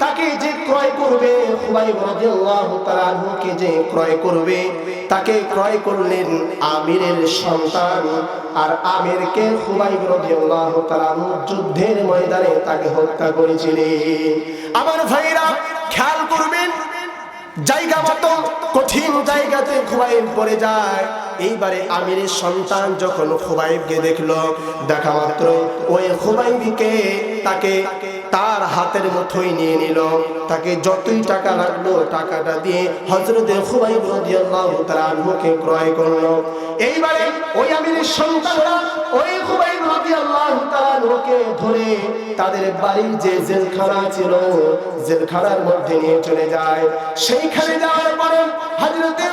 তাকে যে ক্রয় করবে তাআলা যে ক্রয় করবে, তাকে ক্রয় করলেন আমিরের সন্তান। আর আমিরকে খুবাইব রাদিয়াল্লাহু তাআলা যুদ্ধের ময়দানে তাকে হত্যা করেছিলেন। আমার ভাইরা, খেয়াল করবেন, জায়গা মতো কঠিন জায়গাতে খুবাইব পড়ে যায়। এইবারে আমিরের সন্তান যখন খুবাইবকে দেখল, দেখা মাত্র ওই খুবাইবকে তাকে তার হাতের মুঠোয় নিয়ে নিল। তাকে যতই টাকা লাগল, টাকাটা দিয়ে হজরতে তাআলা আনহুকে ক্রয় করল। এইবারে ওই আমিরের সন্তানরা ওই তাআলা আনহুকে ধরে তাদের বাড়ির যে জেলখানা ছিল, জেলখানার মধ্যে নিয়ে চলে যায়। সেইখানে যাওয়ার পরে তাআলা আনহুকে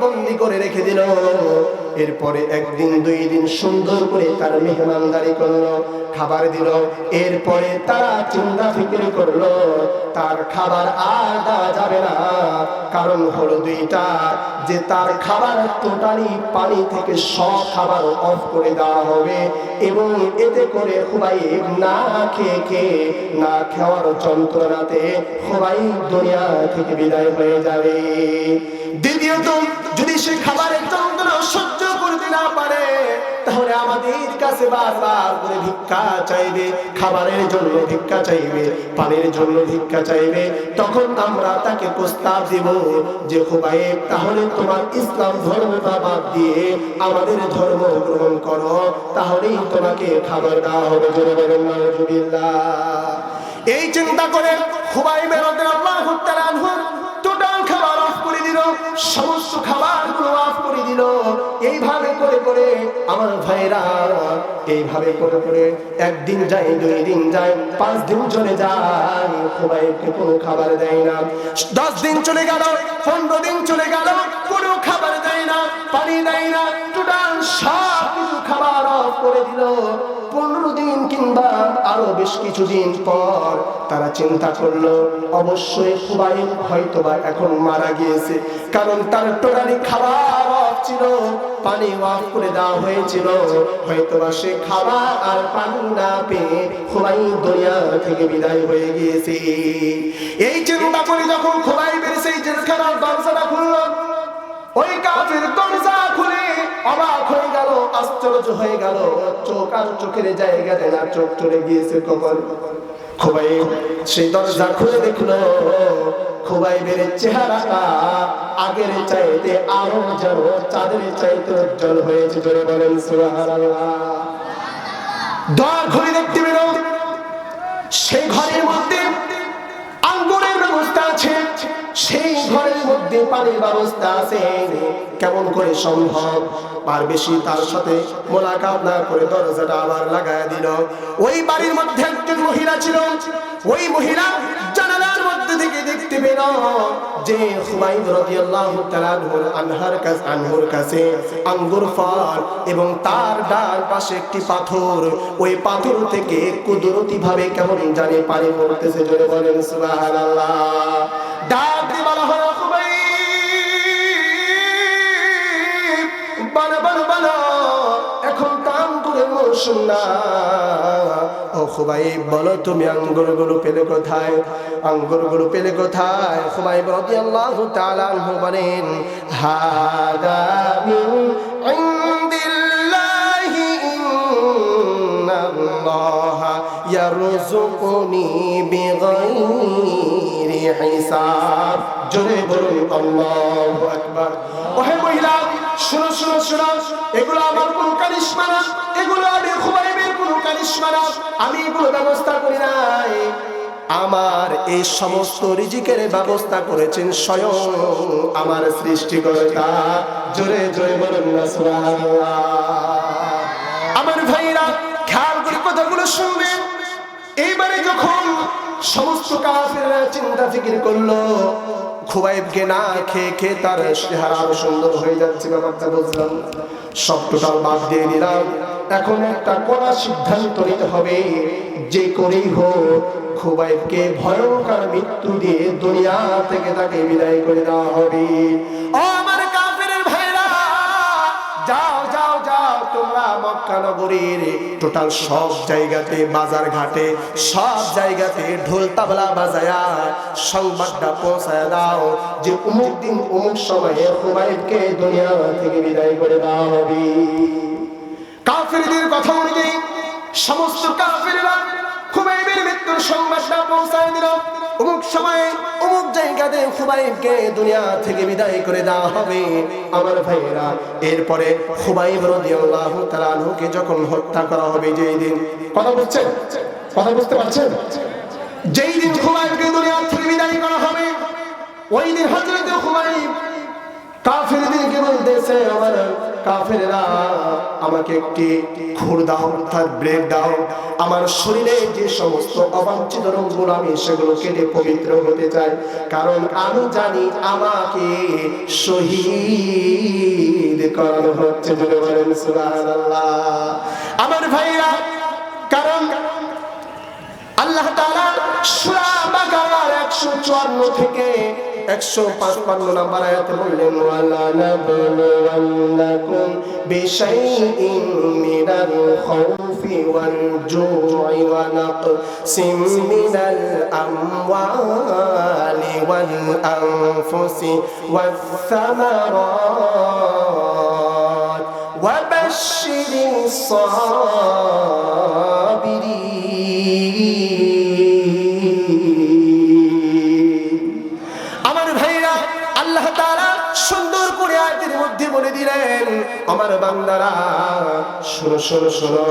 বন্দী করে রেখে দিল। এরপরে একদিন, দুই দিন সুন্দর করে তার মেহমানদারি করল, খাবার দিল, এরপরে তারা চিন্তা ফিকির করল। তার খাবার আর দেওয়া যাবে না। কারণ হলো দুইটা। যে তার খাবার টোটালি পানি থেকে সব খাবার অফ করে দেওয়া হবে এবং এতে করে খুবাই না খেয়ে খেয়ে, না খাওয়ার যন্ত্রণাতে খুবাই দুনিয়া থেকে বিদায় হয়ে যাবে। দ্বিতীয়ত, যদি সে খাবারের যন্ত্রণা সহ্য করতে না পারে তাহলে আমাদের কাছে বারবার করে ভিক্ষা চাইবে, খাবারের জন্য ভিক্ষা চাইবে, পানির জন্য ভিক্ষা চাইবে। তখন আমরা তাকে প্রস্তাব দিব যে খুবাই তাহলে তোমার ইসলাম ধর্মটা বাদ দিয়ে আমাদের ধর্ম গ্রহণ করো, তাহলেই তোমাকে খাবার দেওয়া হবে জোরে বলেন এই চিন্তা করে খুবাই বেরোতেন আল্লাহ টোটাল খাবার অফ করে দিল। সমস্ত খাবারগুলো অফ করে দিল এইভাবে করে করে আমার ভাইরা এইভাবে করে করে একদিন যায়, দুই দিন যায়, পাঁচ দিন চলে যায়, খুবাইকে কোনো খাবার দেয় না। দশ দিন চলে গেল, পনেরো দিন চলে গেল কোনো খাবার দেয় না, পানি দেয় না সব কিছু খাবার করে দিল। পনেরো দিন কিংবা আরও বেশ কিছুদিন পর তারা চিন্তা করল, অবশ্যই হয়তোবা এখন মারা গিয়েছে, কারণ তার টোটালি খাবার অফ ছিল, পানি অফ করে দেওয়া হয়েছিল। হয়তোবা সে খাবার আর পানি না পেয়ে খুবাই দুনিয়া থেকে বিদায় হয়ে গিয়েছে। এই চিন্তা করে যখন খুবাই বেরিয়েছে, এই জেলখানার ওই কাফের দরজা খুলে অবাক হয়ে গেল, আশ্চর্য হয়ে গেল। চোখ আর চোখের জায়গাতে না, চোখ চলে গিয়েছে কখন খোবাই সেই দরজা খুলে দেখল আগের চাইতে আরও যেন চাঁদের চাইতে উজ্জ্বল হয়েছে বলেন খুলে দেখতে পেল, সেই ঘরের মধ্যে ব্যবস্থা আছে? সেই ঘরের মধ্যে পানির ব্যবস্থা আছে। কেমন করে সম্ভব? আর বেশি তার সাথে মোলাকাত না করে দরজাটা আবার লাগায় দিল। ওই বাড়ির মধ্যে একজন মহিলা ছিল। ওই মহিলা দেখতে পেল যে হুমায়ুন রাদিয়াল্লাহু তাআলা আনহুর কাছে আনহুর কাছে আঙ্গুর ফল এবং তার ডান পাশে একটি পাথর। ওই পাথর থেকে কুদরতি ভাবে কেমন জানি পানি পড়তেছে, জোরে বলেন সুবহানাল্লাহ। ডাক দিয়ে বলা বলো বলো বলো। এখন তো মৌসুম না ও খুবাই বলো তুমি আঙ্গুরগুলো পেলে কোথায়? আঙ্গুরগুলো পেলে কোথায়? খুবাই রাদিয়াল্লাহু তাআলা আনহু বলেন ইন্নাল্লাহা ইয়ারযুকুনি বিগাইরি হিসাব। জোরে বলুন, আল্লাহু আকবার। ওহে মহিলা, শুনো শুনো শুনো। এগুলো আমার কোনো কারিশমা না, এগুলো আমি খুবাইবের কোনো কারিশমা না, আমি এগুলো ব্যবস্থা করি নাই। আমার এই সমস্ত রিজিকের ব্যবস্থা করেছেন স্বয়ং আমার সৃষ্টিকর্তা। জোরে জোরে বলুন আমার ভাইরা খেয়াল করে কথাগুলো শুনবেন এইবারে যখন সমস্ত কাফেররা চিন্তা ফিকির করল, খুবাইবকে না খেয়ে খেয়ে তার চেহারা সুন্দর হয়ে যাচ্ছে ব্যাপারটা বুঝলাম। সব টোটাল বাদ দিয়ে দিলাম। এখন একটা কড়া সিদ্ধান্ত নিতে হবে। যে করেই হোক, খুবাইবকে ভয়ঙ্কর মৃত্যু দিয়ে দুনিয়া থেকে তাকে বিদায় করে দেওয়া হবে। মক্কা নগরীর টোটাল সব জায়গাতে, বাজার ঘাটে, সব জায়গাতে ঢোল তাবলা বাজায়া সংবাদটা পৌঁছায় দাও। যে অমুক দিন, অমুক সময়ে হুমায়ুনকে দুনিয়া থেকে বিদায় করে দেওয়া হবে কাফেরদের কথা অনুযায়ী সমস্ত কাফেররা খুবাইবের মৃত্যুর সংবাদটা পৌঁছায় দিল। অমুক সময়ে জায়গাতে খুবাইবকে দুনিয়া থেকে বিদায় করে দেওয়া হবে। আমার ভাইয়েরা, এরপরে খুবাইব রাদিয়াল্লাহু তাআলা যখন হত্যা করা হবে যেই দিন, কথা বুঝছেন? কথা বুঝতে পারছেন? যেই দিন খুবাইবকে দুনিয়া থেকে বিদায় করা হবে, ওই দিন হযরত খুবাইব কাফেরদেরকে বলতেছে, আমার কাফেররা, আমাকে একটি খুর দাও, অর্থাৎ ব্রেড দাও। আমার শরীরে যে সমস্ত অবাঞ্ছিত রোগগুলো আমি, সেগুলো কেটে পবিত্র হতে চাই। কারণ আমি জানি আমাকে শহীদ করানো হচ্ছে বলে বলেন আমার ভাইরা, কারণ আল্লাহ তাআলা সূরা বাকারার 154 থেকে 155 নম্বর আয়াতে বললেন ওয়ালা নাবলুওয়ান্নাকুম বিশাইইন মিনাল খাউফি ওয়াল জু'i ওয়া নাকসিম মিনাল আমওয়ালি ওয়াল আনফুসি ওয়াস সামারাত وبشر الصابرين মধ্যে বলে দিলেন, আমার বান্দারা, শোনো শোনো শোনো,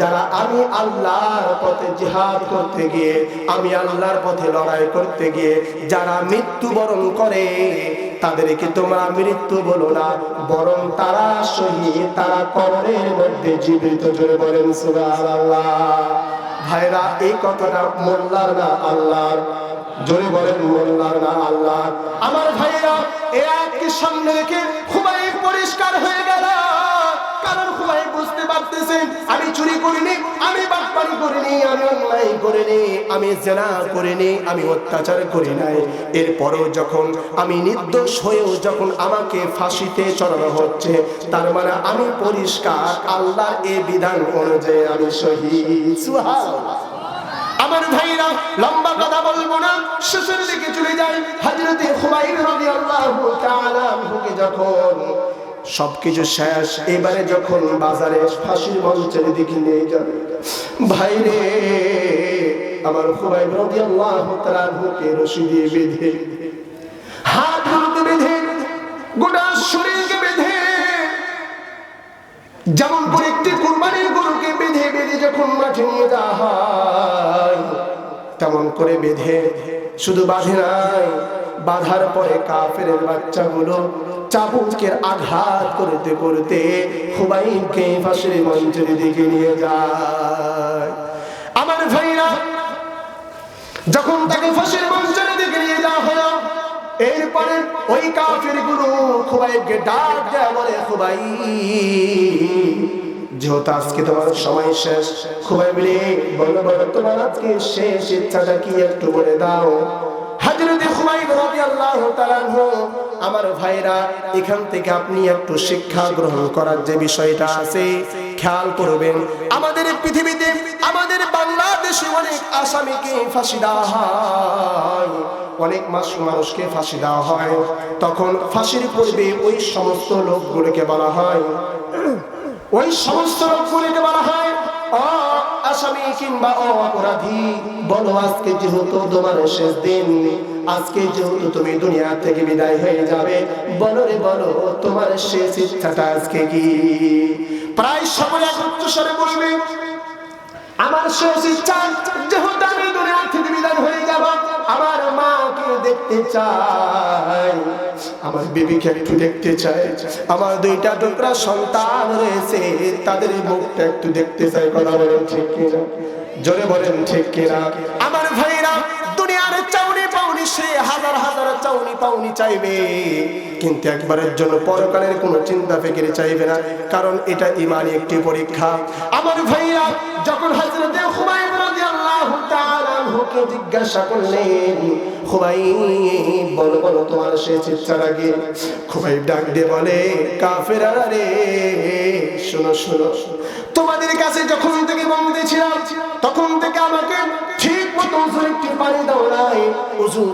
যারা আমি আল্লাহর পথে জিহাদ করতে গিয়ে, আমি আল্লাহর পথে লড়াই করতে গিয়ে, যারা মৃত্যুবরণ করে, তাদেরকে তোমরা মৃত্যু বলো না, বরং তারা শহীদ, তারা কবরের মধ্যে জীবিত। জোরে বলেন, সুবহানাল্লাহ। ভাইরা, এই কথাটা মোল্লার না আল্লাহর? জোরে বলেন, মোল্লার না আল্লাহ আমার ভাইরা এ সামনে রেখে খুবই পরিষ্কার হয়ে গেল। কারণ খুবই বুঝতে পারতেছেন, আমি চুরি করিনি, আমি বাটপারি করিনি, আমি অন্যায় করিনি, আমি জেনা করিনি, আমি অত্যাচার করি নাই। এরপরেও যখন আমি নির্দোষ হয়েও যখন আমাকে ফাঁসিতে চড়ানো হচ্ছে, তার মানে আমি পরিষ্কার, আল্লাহর এই বিধান অনুযায়ী আমি শহীদ। আমার ভাইরা, লম্বা কথা বলব না, শেষের দিকে চলে যাই। হযরতে খুবাইব রাদিয়াল্লাহু তাআলা যখন সবকিছু শেষ। এবারে যখন বাজারে ফাঁসির মঞ্চের দিকে নিয়ে যাবে, ভাইরে, আমার খুবাইব রাদিয়াল্লাহু তাআলা আনহুকে রশি দিয়ে বেঁধে, হাত হাত বেঁধে, গোটা শরীরকে বেঁধে, যেমন করে একটি কোরবানির গরুকে বেঁধে বেঁধে যখন মাঠে নিয়ে যাওয়া হয়, তেমন করে বেঁধে, শুধু বাঁধে নাই বাঁধার পরে কাফের বাচ্চাগুলো চাবুকের আঘাত করতে করতে হুবাইনকে ফাঁসির মঞ্চের দিকে নিয়ে যায়। আমার ভাইরা, যখন তাকে ফাঁসির মঞ্চের দিকে নিয়ে যাওয়া হলো, এরপরে ওই কাফেরগুলো খুবাইকে ডাক দেয়া বলে খুবাই যেহেতু আজকে তোমার সময় শেষ খুবাই বলো বলো, তোমার আজকে শেষ ইচ্ছাটা কি একটু বলে দাও? আমার ভাইরা, এখান থেকে আপনি একটু শিক্ষা গ্রহণ করার যে বিষয়টা আছে, খেয়াল করবেন। আমাদের পৃথিবীতে, আমাদের বাংলাদেশে অনেক আসামিকে ফাঁসি দেওয়া অনেক মাস মানুষকে ফাঁসি দেওয়া হয়। তখন ফাঁসির পূর্বে ওই সমস্ত লোকগুলোকে বলা হয়। ওই সমস্ত লোকগুলিকে বলা হয় আসামি কিংবা অ অপরাধী, বলো আজকে যেহেতু তোমার শেষ দিন, আজকে যেহেতু তুমি দুনিয়া থেকে বিদায় হয়ে যাবে, বলো রে, বলো, তোমার শেষ ইচ্ছাটা আজকে কি? প্রায় সকলে এক উচ্চস্বরে বলবে, আমার শেষ ইচ্ছা যেহেতু আমি দুনিয়া থেকে বিদায় হয়ে যাব, আমার মাকে দেখতে চাই। আমার বিবিকে একটু দেখতে চাই। আমার দুইটা টুকরা সন্তান রয়েছে, তাদের মুখটা একটু দেখতে চাই, কথা বলেন ঠিক কিনা? জোরে বলেন ঠিক কিনা? আমার ভাইরা, দুনিয়ার চাউনি পাউনি, সে হাজার হাজার চাউনি পাউনি চাইবে। কিন্তু একবারের জন্য পরকালের কোনো চিন্তা ফিকিরে চাইবে না, কারণ এটা ইমানি একটি পরীক্ষা। আমার ভাইয়া যখন তাআলা আনহু আনহুকে জিজ্ঞাসা করলেন বলো বলো, তোমার সে চিৎকার আগে। ডাক দিয়ে বলে রে তোমাদের কাছে যখন থেকে বন্দী ছিলাম, তখন থেকে আমাকে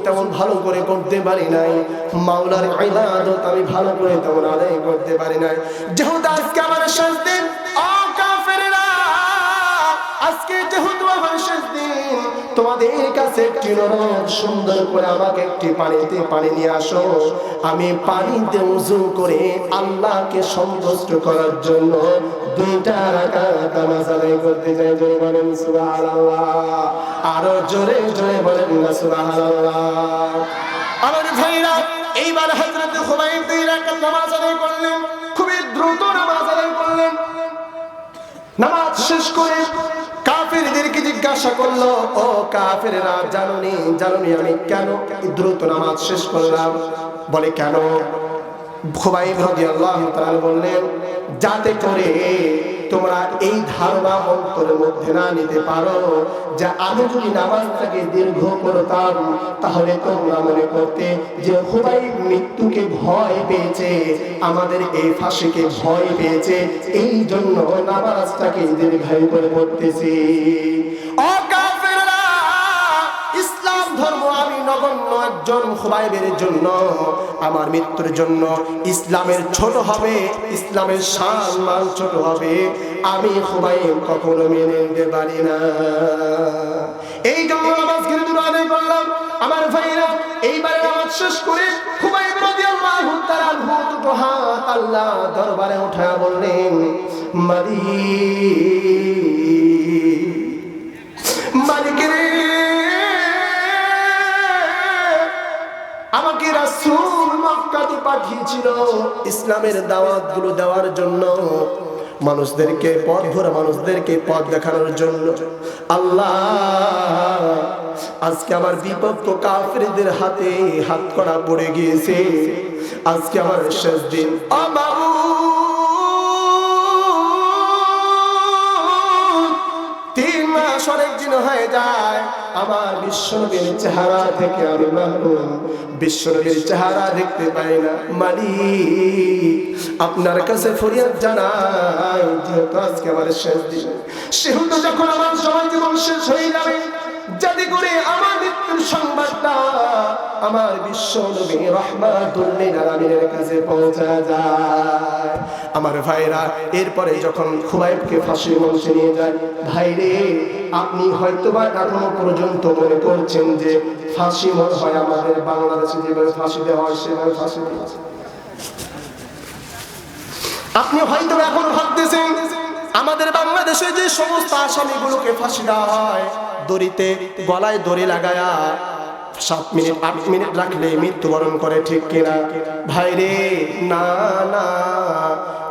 তেমন ভালো করে করতে পারি নাই। মাওলার আমি ভালো করে তেমন আদায় করতে পারি নাই। যেহেতু আজকে আমার শেষ আজকে যেহেতু আমার শেষ দিন, তোমাদের কাছে একটি নরম সুন্দর করে আমাকে একটি পানিতে পানি নিয়ে আসো। আমি পানিতে উজু করে আল্লাহকে সন্তুষ্ট করার জন্য দুইটা রাকাত নামাজ আদায় করতে চাই। জোরে বলেন সুবহানাল্লাহ। আরও জোরে জোরে বলেন না সুবহানাল্লাহ। আমার ভাইরা, এইবার হযরত খুবাইব দুই রাকাত নামাজ আদায় করলেন। খুবই দ্রুত নামাজ আদায় করলেন। নামাজ শেষ করে জিজ্ঞাসা করল, ও কাফেরেরা, জানুনি জানুনি আমি কেন দ্রুত নামাজ শেষ করলাম? বলে, কেন? খুবাইব রাদিয়াল্লাহু তাআলা বললেন, যাতে করে তোমরা এই ধারণা অন্তরের মধ্যে না নিতে পারো যে আমি যদি নামাজটাকে দীর্ঘ করতাম, তাহলে তোমরা মনে করতে যে খুবাই মৃত্যুকে ভয় পেয়েছে, আমাদের এই ফাঁসিকে ভয় পেয়েছে এই জন্য নামাজটাকে দীর্ঘায়ু করে পড়তেছি। একজন খুবাইবের জন্য, আমার মৃত্যুর জন্য ইসলামের ছোট হবে, ইসলামের সম্মান ছোট হবে। আমি খুবাইব কখনো মেনে নিতে পারি না। এই জন্য নামাজ কিন্তু আদায় করলাম। আমার ভাইরা, এইবারে নামাজ শেষ করে আল্লাহ দরবারে উঠা বললেন, মালিক মালিক রে। আমাকে রাসূল মক্কাতে পাঠিয়েছিল। ইসলামের দাওয়াতগুলো দেওয়ার জন্য। মানুষদেরকে পথ ভরা মানুষদেরকে পথ দেখানোর জন্য। আল্লাহ, আজকে আমার বিপক্ষ কাফেরদের হাতে হাত করা পড়ে গিয়েছে। আজকে আমার শেষ দিন। তিন মাস অনেক দিন হয়ে যায়। আমার বিশ্বনবীর চেহারা থেকে আমি মাহরুম বিশ্বনবীর চেহারা দেখতে পাই না। মালিক, আপনার কাছে ফরিয়াদ জানাই, যেহেতু আজকে আমার শেষ দিন। সেহেতু যখন আমার সবার জীবন শেষ হয়ে যাবে যাতে করে আমার মৃত্যুর সংবাদটা আমার বিশ্ব নবী রহমাতুল্লিল আলামিনের কাছে পৌঁছা যায়। আমার ভাইরা, এরপরে যখন খুবাইবকে ফাঁসির মঞ্চে নিয়ে যায় ভাইরে আপনি হয়তো বা এখনও পর্যন্ত মনে করছেন যে ফাঁসি মনে হয় আমাদের বাংলাদেশে যেভাবে ফাঁসি দেওয়া হয়, সেভাবে ফাঁসি দিয়েছে আপনি হয়তো এখন ভাবতেছেন, আমাদের বাংলাদেশে যে সমস্ত আসামিগুলোকে ফাঁসি দেওয়া হয় দড়িতে গলায় দড়ি লাগায়া সাত মিনিট, আট মিনিট রাখলে মৃত্যুবরণ করে, ঠিক কিনা? ভাইরে না না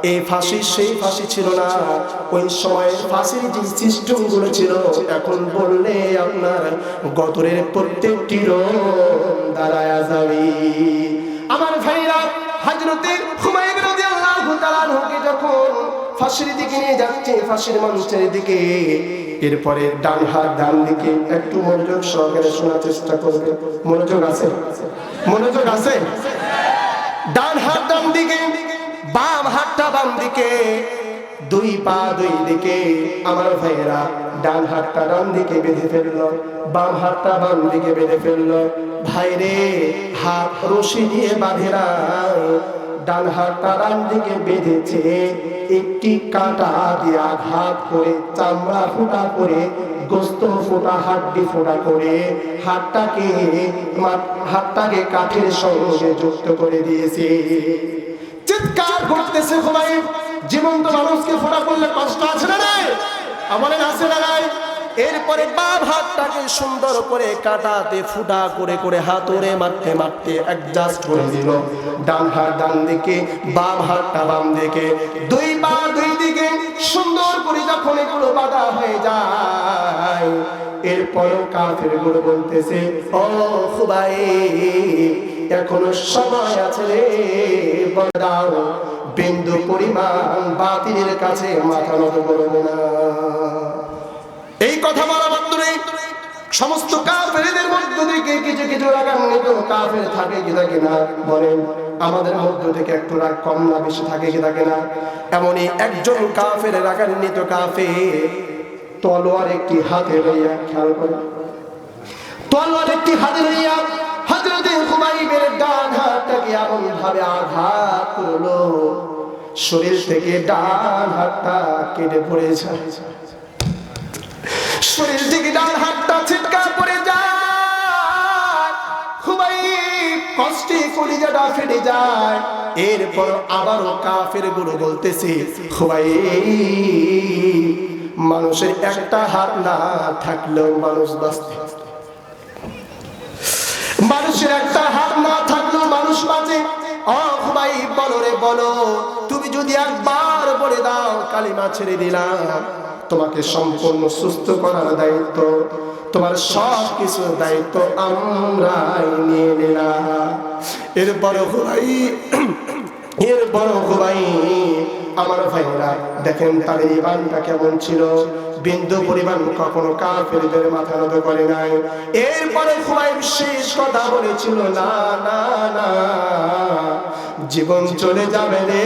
এই ফাঁসি সেই ফাঁসি ছিল না। ওই সময় ফাঁসির যে সিস্টেমগুলো ছিল, এখন বললে আপনার গতরের প্রত্যেকটি দাঁড়ায় যাবে। আমার ভাইরা হাজরতের হুমায়ুন রাদিয়াল্লাহু তাআলা যখন ফাঁসির দিকে নিয়ে যাচ্ছে, ফাঁসির মঞ্চের দিকে। এরপরে ডান হাত, ডান দিকে। একটু মনোযোগ সহকারে শোনার চেষ্টা করবে। মনোযোগ আছে? মনোযোগ আছে? ডান হাত, ডান দিকে। বাম হাতটা বাম দিকে। দুই পা দুই দিকে। আমার ভাইয়েরা, ডান হাতটা ডান দিকে বেঁধে ফেলল। বাম হাতটা বাম দিকে বেঁধে ফেলল। ভাইরে, হাত রশি দিয়ে বাঁধে নাই ডান হাতটা ডান দিকে বেঁধেছে। একটি কাঁটা দিয়ে আঘাত করে চামড়া ফোটা করে, গোস্ত ফোটা, হাড্ডি ফোটা করে। হাতটাকে হাতটাকে কাঠের সঙ্গে যুক্ত করে দিয়েছে। চিৎকার করতেছে সবাই জীবন্ত মানুষকে ফোটা করলে কষ্ট আছে না রে আমাদের আছে না নাই? এরপরে বাম হাতটাকে সুন্দর করে কাটাতে, ফুটা করে করে হাতুড়ে মারতে মারতে অ্যাডজাস্ট করে দিল। ডান হাত ডান দিকে, বাম হাতটা বাম দিকে। দুই পা দুই দিকে, সুন্দর করে যখন এগুলো বাঁধা হয়ে যায় এরপরও কাফেরগুলো বলতেছে, ও খুবাই এখনও সময় আছে রে বদাও বিন্দু পরিমাণ বাতিলের কাছে মাথা নত করব না। এই কথা বলা মাত্রই সমস্ত কাফেরদের মধ্য থেকে কিছু কিছু রাগান্বিত কাফের থাকে কি থাকে না? বলেন, আমাদের মধ্য থেকে একটু রাগ কম না বেশি থাকে কি থাকে না? এমনই একজন কাফের রাগান্বিত কাফে তলোয়ার একটি হাতে লইয়া খেয়াল করে। তলোয়ার একটি হাতে লইয়া হযরতে হুমাইবের ডান হাতটাকে এমন ভাবে আঘাত করল, শরীর থেকে ডান হাতটা কেটে পড়ে যায়। কলিজাটা ফেটে যায়। এরপর আবারও কাফেরগুলো বলতেছে মানুষের একটা হাত না থাকলেও মানুষ বাঁচতে মানুষের একটা হাত না থাকলেও মানুষ বাঁচে। ভাই বলো রে, বলো, তুমি যদি একবার বলে দাও, কালিমা ছেড়ে দিলাম। তোমাকে সম্পূর্ণ সুস্থ করার দায়িত্ব। তোমার সব কিছু দায়িত্ব আমরাই নিয়ে নিলাম। এরপর ভাই এরপর ভাই আমার ভাইরা দেখেন তাদের ইমানটা কেমন ছিল। বিন্দু পরিমাণ কখনো কাফেরদের মাথা নত করে নাই। এরপরে খুবাইব শেষ কথা বলেছিল, না না না, জীবন চলে যাবে রে।